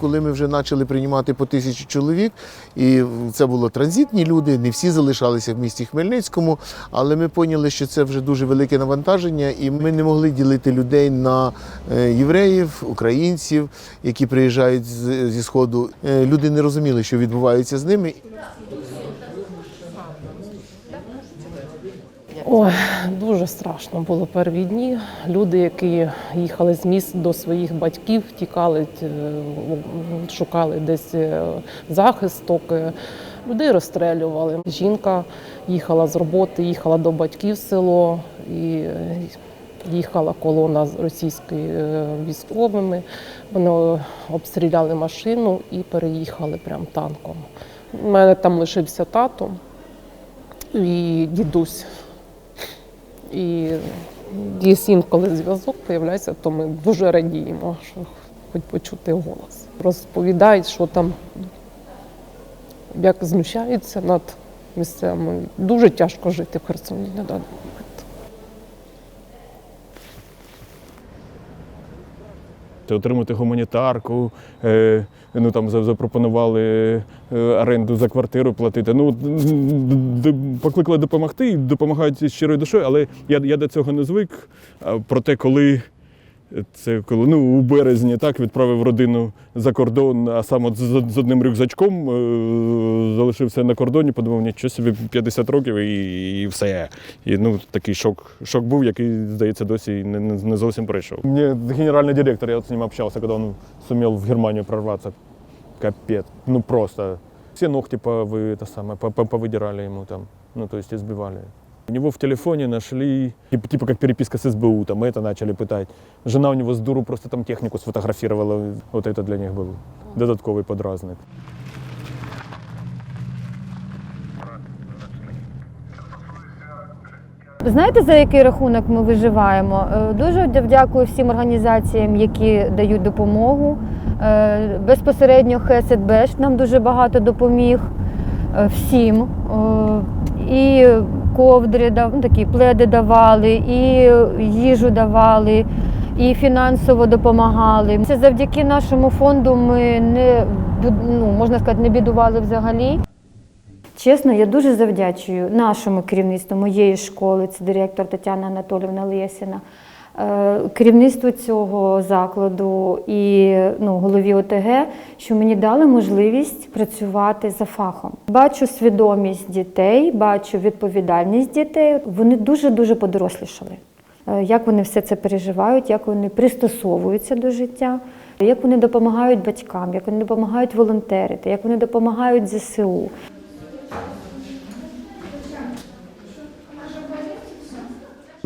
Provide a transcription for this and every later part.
коли ми вже почали приймати по тисячі чоловік, і це були транзитні люди, не всі залишалися в місті Хмельницькому, але ми поняли, що це вже дуже велике навантаження, і ми не могли ділити людей на е, євреїв, українців, які приїжджають зі сходу. Е, Люди не розуміли, що відбувається з ними. Ой, дуже страшно було перві дні. Люди, які їхали з міст до своїх батьків, тікали, е, шукали десь е, захисток. е, Людей розстрелювали. Жінка їхала з роботи, їхала до батьків в село і їхала колона з російськими військовими. Вони обстріляли машину і переїхали прям танком. У мене там лишився тато і дідусь. І є інколи зв'язок появляється, то ми дуже радіємо, що хоч почути голос. Розповідають, що там як знущаються над місцями. Дуже тяжко жити в Херсоні на даний момент. Отримати гуманітарку, е, ну там за- запропонували е, оренду за квартиру платити. Ну покликали допомогти і допомагають щирою душою, але я, я до цього не звик. Проте, коли це коли ну у березні так відправив родину за кордон, а сам от з, з одним рюкзачком е, залишився на кордоні, подумав, нічого собі 50 років і, і все. І ну такий шок, шок був, який, здається, досі не, не, не зовсім пройшов. Мені генеральний директор, я от з ним общався, коли він сумів в Германію прорватися. Капець. Ну просто. Все ногти повы, это самое, по- по- повыдирали ему там, ну то есть избивали. У него в телефоне нашли, типа, типа как переписка с СБУ, там это начали пытать. Жена у него с дуру просто там технику сфотографировала. Вот это для них был додатковый подразник. Знаєте, за який рахунок ми виживаємо? Е, Дуже дякую всім організаціям, які дають допомогу. Е, Безпосередньо Хесетбеш нам дуже багато допоміг е, всім. Е, І ковдри, ну, такі пледи давали, і їжу давали, і фінансово допомагали. Це завдяки нашому фонду ми не ну, можна сказати, не бідували взагалі. Чесно, я дуже завдячую нашому керівництву моєї школи, це директор Тетяна Анатолівна Лєсіна, керівництву цього закладу і ну, голові ОТГ, що мені дали можливість працювати за фахом. Бачу свідомість дітей, бачу відповідальність дітей. Вони дуже-дуже подорослішали. Е, Як вони все це переживають, як вони пристосовуються до життя, як вони допомагають батькам, як вони допомагають волонтерити, як вони допомагають ЗСУ.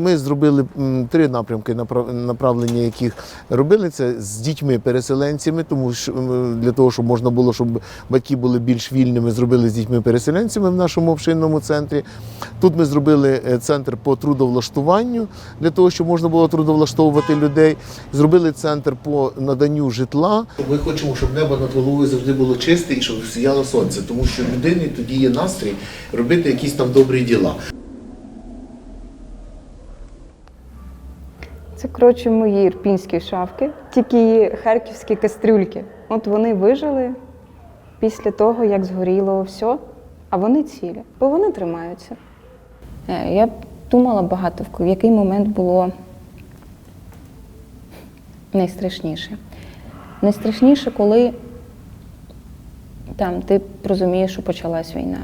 Ми зробили три напрямки направ- направлення, яких робили це з дітьми-переселенцями, тому що для того, щоб можна було, щоб батьки були більш вільними, зробили з дітьми-переселенцями в нашому общинному центрі. Тут ми зробили е, центр по трудовлаштуванню для того, щоб можна було трудовлаштовувати людей. Зробили центр по наданню житла. Ми хочемо, щоб небо над головою завжди було чисте і щоб сіяло сонце, тому що людині тоді є настрій робити якісь там добрі діла. Це коротше мої ірпінські шавки, тільки харківські кастрюльки. От вони вижили після того, як згоріло все, а вони цілі, бо вони тримаються. Е, Я думала багато, в який момент було найстрашніше. Найстрашніше, коли там ти розумієш, що почалась війна.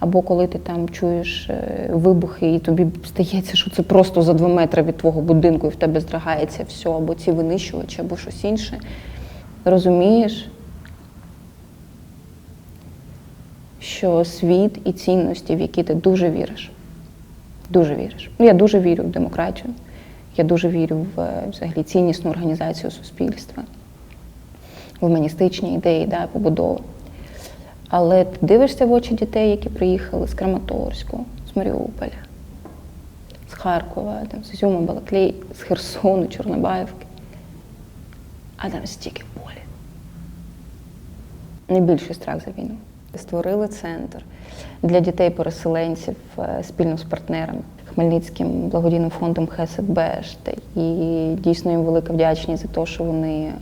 Або коли ти там чуєш е, вибухи, і тобі здається, що це просто за два метри від твого будинку, і в тебе здригається все, або ці винищувачі, або щось інше. Розумієш, що світ і цінності, в які ти дуже віриш, дуже віриш. Ну, я дуже вірю в демократію, я дуже вірю в е, взагалі ціннісну організацію суспільства, в гуманістичні ідеї, да, побудову. Але ти дивишся в очі дітей, які приїхали з Краматорську, з Маріуполя, з Харкова, там, з Ізюма, Балаклей, з Херсону, Чорнобаївки. А там стільки болі. Найбільший страх за війну. Створили центр для дітей-переселенців е, спільно з партнерами. Хмельницьким благодійним фондом Хесед Бешт. І дійсно їм велика вдячність за те, що вони е,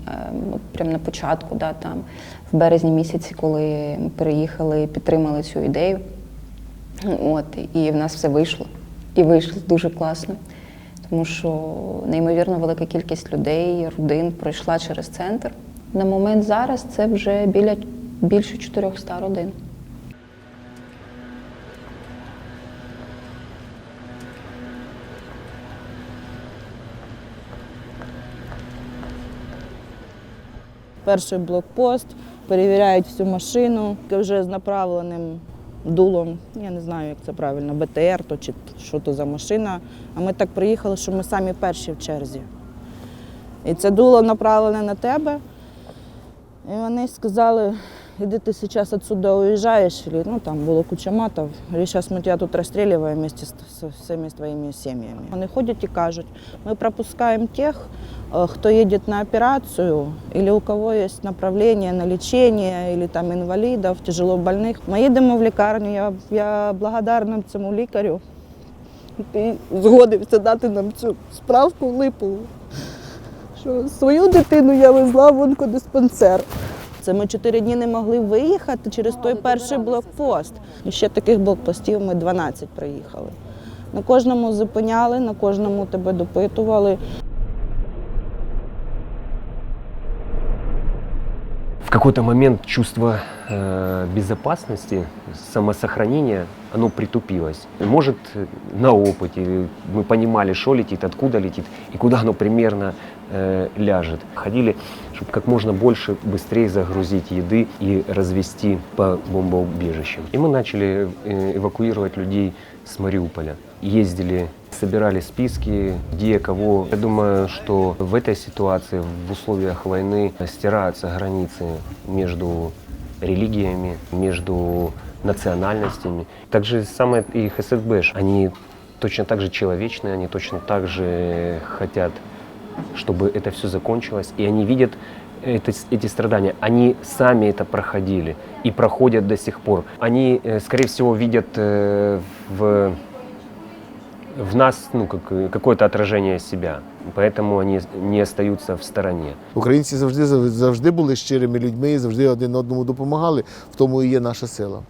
прямо на початку, да, там, в березні місяці, коли ми переїхали, підтримали цю ідею. От, і в нас все вийшло. І вийшло дуже класно. Тому що неймовірно велика кількість людей, родин пройшла через центр. На момент зараз це вже біля більше 400 родин. Перший блокпост, перевіряють всю машину вже з направленим дулом. Я не знаю, як це правильно, БТР то чи що то за машина. А ми так приїхали, що ми самі перші в черзі. І це дуло направлене на тебе. І вони сказали, іди ти зараз відсюди уїжджаєш, Или, ну там було куча матів, і зараз ми тебе тут розстрілюємо вместе з всіми твоїми сім'ями. Вони ходять і кажуть, ми пропускаємо тих, э, кто едет на операцию или у кого есть направление на лечение, или там инвалидов, тяжело больных. Ми їдемо в лікарню, я, я благодарна цьому лікарю. Ти згодився дати нам цю справку липову, що свою дитину я везла в онкодиспансер. Це ми чотири дні не могли виїхати через той перший блокпост. І ще таких блокпостів ми 12 приїхали. На кожному зупиняли, на кожному тебе допитували. Какой-то момент чувство э, безопасности, самосохранения, оно притупилось. Может, на опыте мы понимали, что летит, откуда летит и куда оно примерно э, ляжет. Ходили, чтобы как можно больше, быстрее загрузить еды и развести по бомбоубежищам. И мы начали э, эвакуировать людей с Мариуполя. Ездили, собирали списки, где кого. Я думаю, что в этой ситуации, в условиях войны, стираются границы между религиями, между национальностями. Также самое и ХСБШ, они точно так же человечные, они точно так же хотят, чтобы это все закончилось. И они видят это, эти страдания. Они сами это проходили и проходят до сих пор. Они, э, скорее всего, видят э, в в нас ну, как, э, какое-то отражение себя. Поэтому они не остаются в стороні. Українці завжди завжди були щирими людьми і завжди один одному допомагали. В тому і є наша сила.